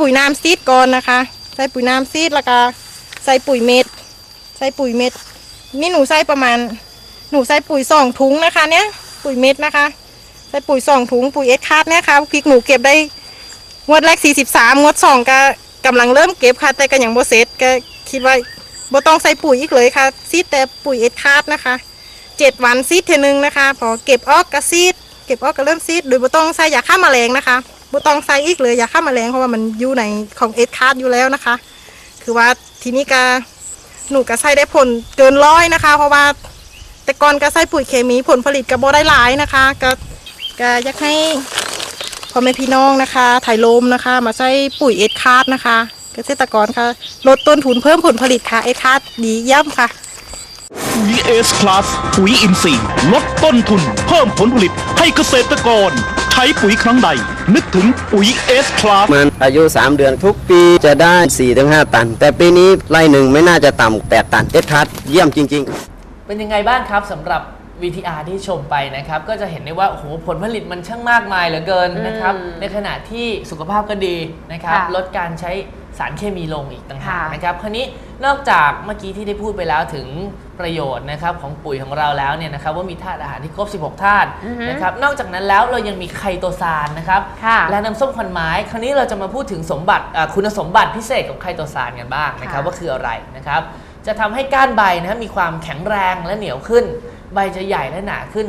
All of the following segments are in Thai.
ปุ๋ยน้ำซีดก่อนนะคะ ใส่ปุ๋ยน้ำซีดแล้วก็ใส่ปุ๋ยเม็ด ใส่ปุ๋ยเม็ด นี่หนูใส่ประมาณ หนูใส่ปุ๋ยสองถุงนะคะ เนี่ย ปุ๋ยเม็ดนะคะ ใส่ปุ๋ยสองถุง ปุ๋ยเอ็ดคาร์ดเนี่ยค่ะพริกหนูเก็บได้งวดแรกสี่สิบสามงวดสองก็กำลังเริ่มเก็บค่ะ แต่ก็ยังโบเซตก็คิดว่าบ่ต้องใส่ปุ๋ยอีกเลยค่ะ ซีดแต่ปุ๋ยเอ็ดคาร์ดนะคะเจ็ดวันซีดเทนึงนะคะ พอเก็บออกก็ซีด เก็บออกก็เริ่มซีด โดยบ่ต้องใส่ยาฆ่าแมลงนะคะ บ่ต้องใส่อีกเลยยาฆ่าแมลงเพราะว่ามันอยู่ในของเอ็ดคาร์ดอยู่แล้วนะคะ คือว่าทีนี้ก็หนูก็ใส่ได้ผลเกินร้อยนะคะ เพราะว่าแต่ก่อนก็ใส่ปุ๋ยเคมีผลผลิตก็บ่ได้หลายนะคะก็ก็อยากให้พ่อแม่พี่น้องนะคะถ่ายลมนะคะ มาใช้ปุ๋ยเอ็ดคาร์ดนะคะเกษตรกรค่ะ ลดต้นทุนเพิ่มผลผลิตค่ะเอ็ดคาร์ดดีเยี่ยมค่ะปุ๋ยเอสคลาสปุ๋ยอินทรีย์ลดต้นทุน เพิ่มผลผลิตให้เกษตรกร ใช้ปุ๋ยครั้งใด นึกถึงปุ๋ยเอสคลาสมันอายุ 3 เดือนทุกปีจะได้ 4-5 ตัน แต่ปีนี้ไร่หนึ่งไม่น่าจะต่ำ8ตันเอ็ดคัสเยี่ยมจริง ๆ เป็นยังไงบ้างครับสำหรับ VTR ที่ชมไปนะครับ ก็จะเห็นได้ว่า โอ้โห ผลผลิตมันช่างมากมายเหลือเกินนะครับอืมในขณะที่สุขภาพก็ดีนะครับค่ะลดการใช้ สารเคมีลงอีกต่างหากค่ะนะครับคราวนี้นอกจากเมื่อกี้ที่ได้พูดไปแล้วถึงประโยชน์นะครับของปุ๋ยของเราแล้วเนี่ยนะครับว่ามีธาตุอาหารที่ครบ 16 ธาตุอือฮึนะครับนอกจากนั้นแล้วเรายังมีไคโตซานนะครับค่ะและน้ำส้มควันไม้คราวนี้เราจะมาพูดถึงสมบัติอ่าคุณสมบัติพิเศษของไคโตซานกันบ้างนะครับค่ะว่าคืออะไรนะครับจะทำให้ก้านใบนะมีความแข็งแรงและเหนียวขึ้น ใบจะใหญ่และหนาขึ้น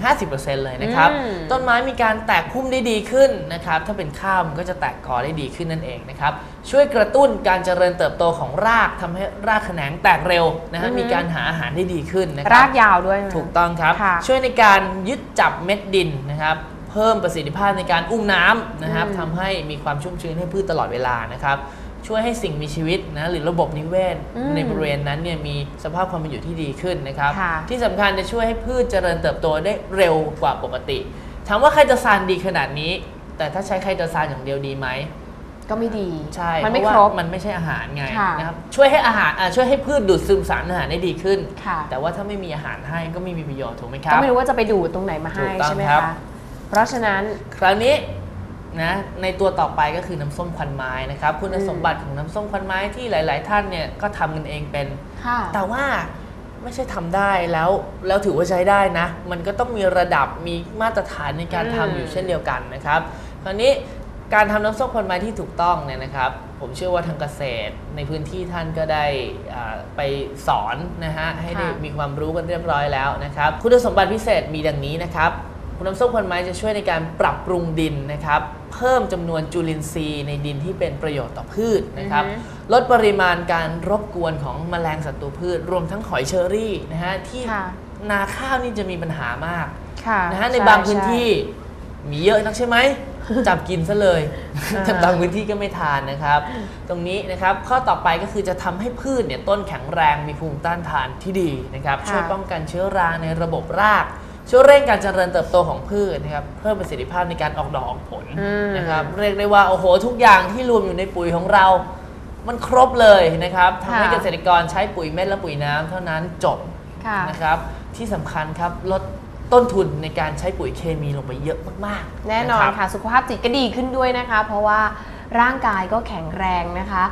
30-50%เลยนะครับ อืม ต้นไม้มีการแตกพุ่มได้ดีขึ้นนะครับ ถ้าเป็นข้าวมันก็จะแตกกอได้ดีขึ้นนั่นเองนะครับ ช่วยกระตุ้นการเจริญเติบโตของรากทำให้รากแขนงแตกเร็วนะฮะอือฮึมีการหาอาหารได้ดีขึ้นนะครารับกยาวด้วยนะถูกต้องครับ ค่ะ ช่วยในการยึดจับเม็ดดินนะครับ เพิ่มประสิทธิภาพในการอุ้มน้ำนะครับอืมทำให้มีความชุ่มชื้นให้พืชตลอดเวลานะครับ ช่วยให้สิ่งมีชีวิตนะหรือระบบนิเวศอืมในบริเวณนั้นเนี่ยมีสภาพความเป็นอยู่ที่ดีขึ้นนะครับค่ะที่สำคัญจะช่วยให้พืชเจริญเติบโตได้เร็วกว่าปกติถามว่าไคโตซานดีขนาดนี้ แต่ถ้าใช้ไคโตซานอย่างเดียวดีไหมก็ไม่ดีใช่มันไม่เพาะครว่าบมันไม่ใช่อาหารไงค่ะนะครับช่วยให้อาหารอ่าช่วยให้พืชดูดซึมสารอาหารได้ดีขึ้นค่ะแต่ว่าถ้าไม่มีอาหารให้ก็ไม่มีประโยชน์ถูกไหมครัก็บไม่รู้ว่าจะไปดูดตรงไหนมาถูให้กต้องใช่ไหมครัคะบเพราะฉะนั้นคราวนี้ นะในตัวต่อไปก็คือน้ำส้มควันไม้นะครับคุณสมบัติของน้ำส้มควันไม้ที่หลาย ๆ ท่านเนี่ยก็ทำกันเองเป็นค่ะแต่ว่าไม่ใช่ทำได้แล้วแล้วถือว่าใช้ได้นะ มันก็ต้องมีระดับมีมาตรฐานในการอืมทำอยู่เช่นเดียวกันนะครับ คราวนี้การทำน้ำส้มควันไม้ที่ถูกต้องเนี่ยนะครับ ผมเชื่อว่าทางเกษตรในพื้นที่ท่านก็ได้อ่าไปสอนนะฮะให้ได้มีความรู้กันเรียบร้อยแล้วนะครับ คุณสมบัติพิเศษมีดังนี้นะครับ คุณน้ำส้มควันไม้จะช่วยในการปรับปรุงดินนะครับ เพิ่มจำนวนจุลินทรีย์ในดินที่เป็นประโยชน์ต่อพืชนะครับ อือฮึ ลดปริมาณการรบกวนของแมลงศัตรูพืช รวมทั้งหอยเชอรี่นะฮะที่ค่ะนาข้าวนี่จะมีปัญหามากค่ะนะฮะในช่บางพื้นช่ ที่มีเยอะนักใช่ไหม จับกินซะเลย อ่า แต่บางพื้นที่ก็ไม่ทานนะครับ ตรงนี้นะครับข้อต่อไปก็คือจะทำให้พืชเนี่ยต้นแข็งแรงมีภูมิต้านทานที่ดีนะครับค่ะช่วยป้องกันเชื้อราในระบบราก ช่วยเร่งการเจริญเติบโตของพืชนะครับเพิ่มประสิทธิภาพในการออกดอกออกผลอืม นะครับเรียกได้ว่าโอ้โหทุกอย่างที่รวมอยู่ในปุ๋ยของเรา มันครบเลยนะครับทำให้ค่ะเกษตรกรใช้ปุ๋ยเม็ดและปุ๋ยน้ำเท่านั้นจบ ค่ะ นะครับที่สำคัญครับลดต้นทุนในการใช้ปุ๋ยเคมีลงไปเยอะมากๆแน่นอนรับ ค่ะ สุขภาพจิตก็ดีขึ้นด้วยนะคะ เพราะว่าร่างกายก็แข็งแรงนะคะ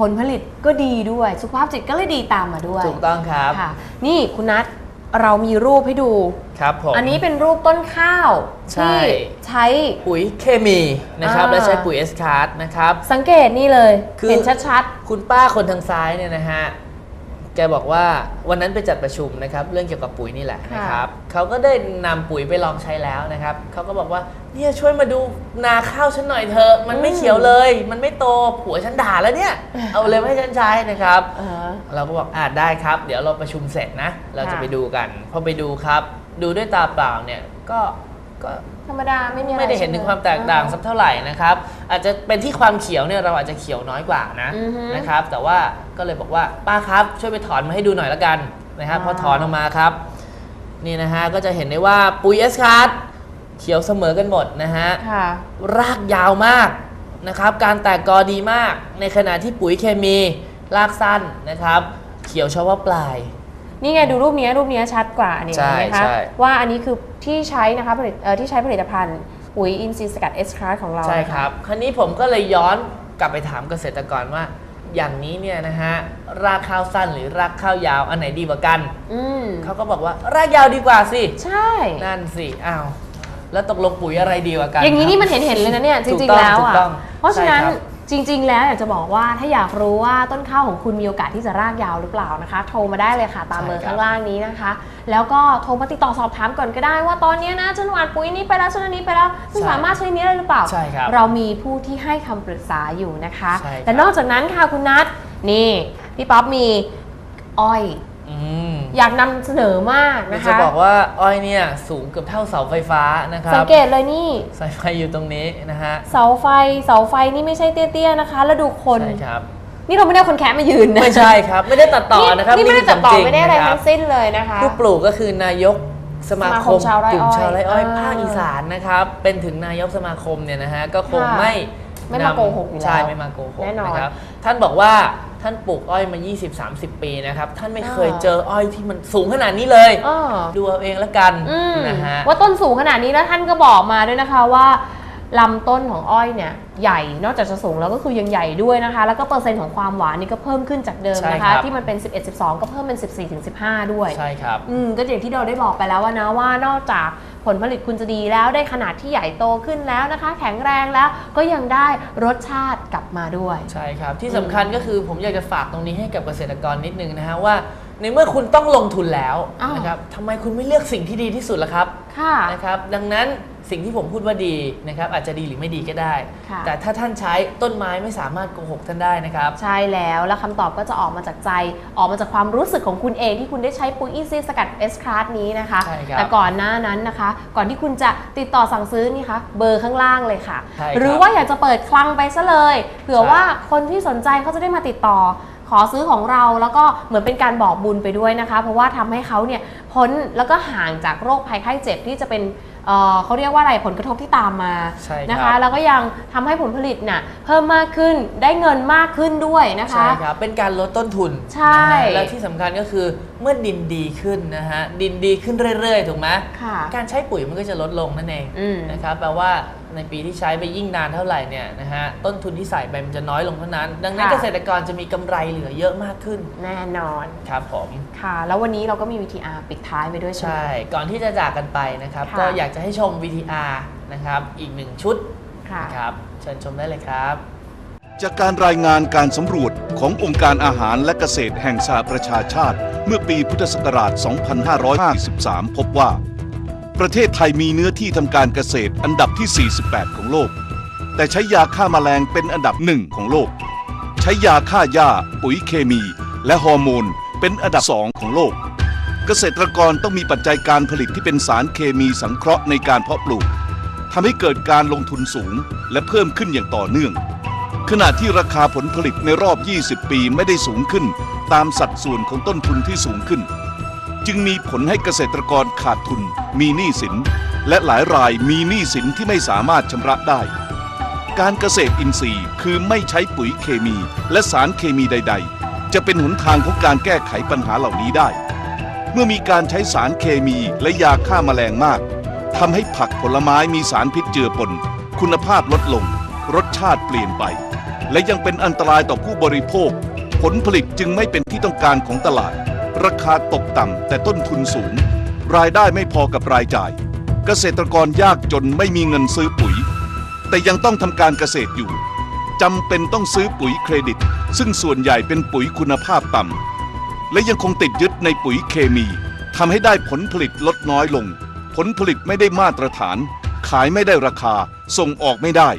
ผลผลิตก็ดีด้วย สุขภาพจิตก็เลยดีตามมาด้วยถูกต้องครับ ค่ะ นี่คุณนัท เรามีรูปให้ดู ครับผม อันนี้เป็นรูปต้นข้าวใช่ ที่ใช้ ปุ๋ยเคมีนะครับ อ่า และใช้ปุ๋ยเอสคาร์ดนะครับ สังเกตนี่เลย คือ เห็นชัด คุณป้าคนทางซ้ายเนี่ยนะฮะ แกบอกว่าวันนั้นไปจัดประชุมนะครับ เรื่องเกี่ยวกับปุ๋ยนี่แหละค่ะนะครับเขาก็ได้นำปุ๋ยไปลองใช้แล้วนะครับเขาก็บอกว่าเนี่ยช่วยมาดูนาข้าวฉันหน่อยเถอะมันไม่เขียวเลย มันไม่โตผัวฉันด่าแล้วเนี่ย เอาเลยมาให้ฉันใช้นะครับๆเออเราก็บอกอ่าได้ครับ เดี๋ยวเราประชุมเสร็จนะ เราจะค่ะไปดูกันพอไปดูครับ ดูด้วยตาเปล่าเนี่ยก็ ก็ธรรมดาไม่มีอะไรไม่ได้เห็นถึงความแตกต่างสักเท่าไหร่นะครับ อาจจะเป็นที่ความเขียวเนี่ยเราอาจจะเขียวน้อยกว่านะอือฮึนะครับ แต่ว่าก็เลยบอกว่าป้าครับ ช่วยไปถอนมาให้ดูหน่อยละกันนะครับอ่าพอถอนออกมาครับ นี่นะฮะก็จะเห็นได้ว่าปุ๋ยเอสคาร์ดเขียวเสมอกันหมดนะฮะค่ะรากยาวมากนะครับ การแตกกอดีมาก ในขณะที่ปุ๋ยเคมีรากสั้นนะครับ เขียวเฉพาะปลาย นี่ไงดูรูปเนี้ยรูปเนี้ยชัดกว่านี่ใช่เห็นไหมคะใช่ ว่าอันนี้คือที่ใช้นะคะผลิตเอ่อที่ใช้ผลิตภัณฑ์ปุ๋ยอินทรีย์สกัดเอสคาร์ของเราใช่นะะ ครับ คราวนี้ผมก็เลยย้อนกลับไปถามเกษตรกรว่า อย่างนี้เนี่ยนะฮะ รากข้าวสั้นหรือรากข้าวยาว อันไหนดีกว่ากัน อืมเขาก็บอกว่ารากยาวดีกว่าสิ ใช่ นั่นสิ อ้าว แล้วตกลงปุ๋ยอะไรดีกว่ากันอย่างนี้ครับนี่มันเห็นเห็นๆเลยนะเนี่ยจถูกริงต้ๆองแล้วถูกอะต้องเพราะฉะนั้นใช่ครับ จริง ๆ แล้วอยากจะบอกว่าถ้าอยากรู้ว่าต้นข้าวของคุณมีโอกาสที่จะรากยาวหรือเปล่านะคะ โทรมาได้เลยค่ะตามเบอร์ข้างล่างนี้นะคะ แล้วก็โทรมาติดต่อสอบถามก่อนก็ได้ว่าตอนเนี้ยนะฉันหว่านปุ๋ยนี้ไปแล้วฉันอันนี้ไปแล้วฉันสามารถใช้นี้ได้หรือเปล่าใช่ครับเรามีผู้ที่ให้คำปรึกษาอยู่นะคะใช่ครับแต่นอกจากนั้นค่ะคุณนัทนี่พี่ป๊อปมีอ้อย อืม อยากนำเสนอมากนะจะคะ บอกว่าอ้อยเนี่ยสูงเกือบเท่าเสาไฟฟ้านะครับสังเกตเลยนี่ สายไฟอยู่ตรงนี้นะฮะเสาไฟเสาไฟนี่ไม่ใช่เตี้ยๆนะคะ แล้วดูคน ใช่ครับ นี่เราไม่ได้เอาคนแคะมายืนนะไม่ใช่ครับ ไม่ได้ตัดต่อนะครับนี่ไม่ได้ตัดต่อคืขงจงไม่ได้อะไรนคบทั้งสิ้นเลยนะคะ ผู้ปลูกก็คือนายกสมาสมาคคมมชาวไร่กลุ่มอ้อยชาวไร่อ้อยอ่าภาคอีสานนะครับ เป็นถึงนายกสมาคมเนี่ยนะฮะก็คงค่ะ ไม่ ไม่มาโกหกอยู่แล้วใช่ไม่มาโกหกแน่นอนนะครับท่านบอกว่าท่านปลูกอ้อยมา 20-30 ปีนะครับ ท่านไม่เคยอ่าเจออ้อยที่มันสูงขนาดนี้เลยอ้อดูเอาเองแล้วกันอืมนะฮะ ว่าต้นสูงขนาดนี้แล้วท่านก็บอกมาด้วยนะคะว่า ลำต้นของอ้อยเนี่ยใหญ่นอกจากจะสูงแล้วก็คือยังใหญ่ด้วยนะคะ แล้วก็เปอร์เซ็นต์ของความหวานนี่ก็เพิ่มขึ้นจากเดิมใช่นะครัคะ บ ที่มันเป็น 11 12 ก็เพิ่มเป็น 14ถึง15 ด้วย ใช่ครับ อืมก็อย่างที่เราได้บอกไปแล้วว่านะว่านอกจากผลผลิตคุณจะดีแล้วได้ขนาดที่ใหญ่โตขึ้นแล้วนะคะ แข็งแรงแล้วก็ยังได้รสชาติกลับมาด้วย ใช่ครับ ที่สำคัญก็คือผมอยากจะฝากตรงนี้ให้กับเกษตรกรนิดนึงนะฮะว่า ในเมื่อคุณต้องลงทุนแล้วอ้าว นะครับทำไมคุณไม่เลือกสิ่งที่ดีที่สุดล่ะครับค่ะ นะครับ ดังนั้น สิ่งที่ผมพูดว่าดีนะครับอาจจะดีหรือไม่ดีก็ได้ ค่ะ แต่ถ้าท่านใช้ต้นไม้ไม่สามารถโกหกท่านได้นะครับ ใช่แล้วแล้วคำตอบก็จะออกมาจากใจ ออกมาจากความรู้สึกของคุณเองที่คุณได้ใช้ปุ๋ยอีซีสกัดเอสคลาสนี้นะคะ ใช่ครับแต่ก่อนหน้านั้นนะคะ ก่อนที่คุณจะติดต่อสั่งซื้อนี่คะเบอร์ข้างล่างเลยค่ะ ใช่ครับหรือว่าอยากจะเปิดคลังไปซะเลยเผื่อใช่ ว่าคนที่สนใจเขาจะได้มาติดต่อ ขอซื้อของเราแล้วก็เหมือนเป็นการบอกบุญไปด้วยนะคะ เพราะว่าทำให้เขาเนี่ยพ้นแล้วก็ห่างจากโรคภัยไข้เจ็บที่จะเป็น เอ่อเขาเรียกว่าอะไรผลกระทบที่ตามมาใช่ครับนะคะ แล้วก็ยังทำให้ผลผลิตน่ะเพิ่มมากขึ้นได้เงินมากขึ้นด้วยนะคะใช่ครับ เป็นการลดต้นทุนใช่นะฮะและที่สำคัญก็คือเมื่อดินดีขึ้นนะฮะ ดินดีขึ้นเรื่อยๆ ถูกไหมค่ะการใช้ปุ๋ยมันก็จะลดลงนั่นเองอืม นะครับ แปลว่าในปีที่ใช้ไปยิ่งนานเท่าไหร่เนี่ยนะฮะ ต้นทุนที่ใส่ไปมันจะน้อยลงเท่านั้น ดังนั้นค่ะ เกษตรกรจะมีกำไรเหลือเยอะมากขึ้น แน่นอนครับผม ค่ะ แล้ววันนี้เราก็มี VTR ปิดท้ายไปด้วยใช่ไหม ใช่ ก่อนที่จะจากกันไปนะครับ ค่ะ ก็อยากจะให้ชม VTR นะครับ อีกหนึ่งชุดค่ะ นะครับ เชิญชมได้เลยครับ จากการรายงานการสำรวจขององค์การอาหารและเกษตรแห่งสหประชาชาติ เมื่อปีพุทธศักราช 2553 พบว่า ประเทศไทยมีเนื้อที่ทำการเกษตรอันดับที่ 48 ของโลก แต่ใช้ยาฆ่าแมลงเป็นอันดับหนึ่งของโลก ใช้ยาฆ่าหญ้าปุ๋ยเคมี และฮอร์โมนเป็นอันดับสองของโลก เกษตรกรต้องมีปัจจัยการผลิตที่เป็นสารเคมีสังเคราะห์ในการเพาะปลูกทำให้เกิดการลงทุนสูงและเพิ่มขึ้นอย่างต่อเนื่อง ขณะที่ราคาผลผลิตในรอบ 20 ปีไม่ได้สูงขึ้น ตามสัดส่วนของต้นทุนที่สูงขึ้น จึงมีผลให้เกษตรกรขาดทุน มีหนี้สิน และหลายรายมีหนี้สินที่ไม่สามารถชำระได้ การเกษตรอินทรีย์คือไม่ใช้ปุ๋ยเคมีและสารเคมีใด ๆ จะเป็นหนทางของการแก้ไขปัญหาเหล่านี้ได้ มื่อมีการใช้สารเคมีและยาฆ่าแมลงมากทำให้ผักผลไม้มีสารพิษเจือปน คุณภาพลดลง รสชาติเปลี่ยนไป และยังเป็นอันตรายต่อผู้บริโภค ผลผลิตจึงไม่เป็นที่ต้องการของตลาด ราคาตกต่ำแต่ต้นทุนสูง รายได้ไม่พอกับรายจ่าย เกษตรกรยากจนไม่มีเงินซื้อปุ๋ย แต่ยังต้องทำการเกษตรอยู่จำเป็นต้องซื้อปุ๋ยเครดิต ซึ่งส่วนใหญ่เป็นปุ๋ยคุณภาพต่ำ และยังคงติดยึดในปุ๋ยเคมีทำให้ได้ผลผลิตลดน้อยลง ผลผลิตไม่ได้มาตรฐาน ขายไม่ได้ราคา ส่งออกไม่ได้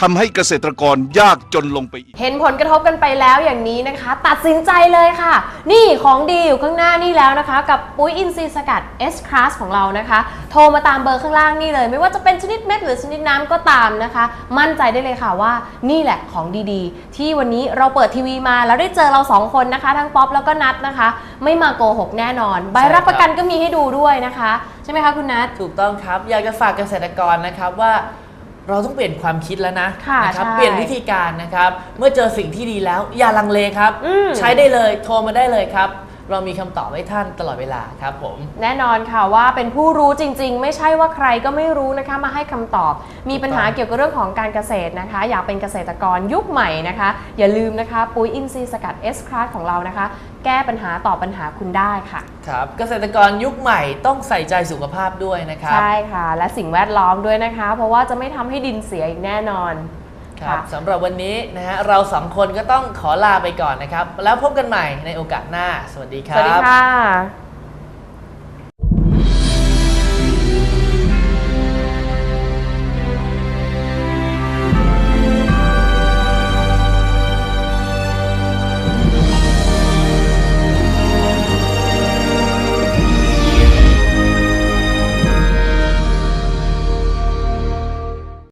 ทำให้เกษตรกรยากจนลงไปอีก เห็นผลกระทบกันไปแล้วอย่างนี้นะคะ ตัดสินใจเลยค่ะ นี่ของดีอยู่ข้างหน้านี่แล้วนะคะ กับปุ๋ยอินทรีย์สกัด S Class ของเรานะคะ โทรมาตามเบอร์ข้างล่างนี่เลย ไม่ว่าจะเป็นชนิดเม็ดหรือชนิดน้ำก็ตามนะคะ มั่นใจได้เลยค่ะว่านี่แหละของดีๆ ที่วันนี้เราเปิดทีวีมาแล้วได้เจอเราสองคนนะคะ ทั้งป๊อปแล้วก็นัดนะคะ ไม่มาโกหกแน่นอน ใบรับประกันก็มีให้ดูด้วยนะคะ ใช่ไหมคะคุณนัท ถูกต้องครับ อยากจะฝากเกษตรกรนะครับว่า เราต้องเปลี่ยนความคิดแล้วนะค่ะนะครับ ใช่เปลี่ยนวิธีการนะครับ เมื่อเจอสิ่งที่ดีแล้ว อย่าลังเลครับ อืม ใช้ได้เลยโทรมาได้เลยครับ เรามีคำตอบให้ท่านตลอดเวลาครับผม แน่นอนค่ะว่าเป็นผู้รู้จริง ๆ ไม่ใช่ว่าใครก็ไม่รู้นะคะมาให้คำตอบ มีปัญหาเกี่ยวกับเรื่องของการเกษตรนะคะ อยากเป็นเกษตรกรยุคใหม่นะคะ อย่าลืมนะคะ ปุ๋ยอินทรีย์สกัด S Class ของเรานะคะ แก้ปัญหาตอบปัญหาคุณได้ค่ะ ครับ เกษตรกรยุคใหม่ต้องใส่ใจสุขภาพด้วยนะครับ ใช่ค่ะ และสิ่งแวดล้อมด้วยนะคะ เพราะว่าจะไม่ทำให้ดินเสียอีกแน่นอน ครับสำหรับวันนี้นะฮะเราสองคนก็ต้องขอลาไปก่อนนะครับ แล้วพบกันใหม่ในโอกาสหน้า สวัสดีคสรับวัสดีค่ะ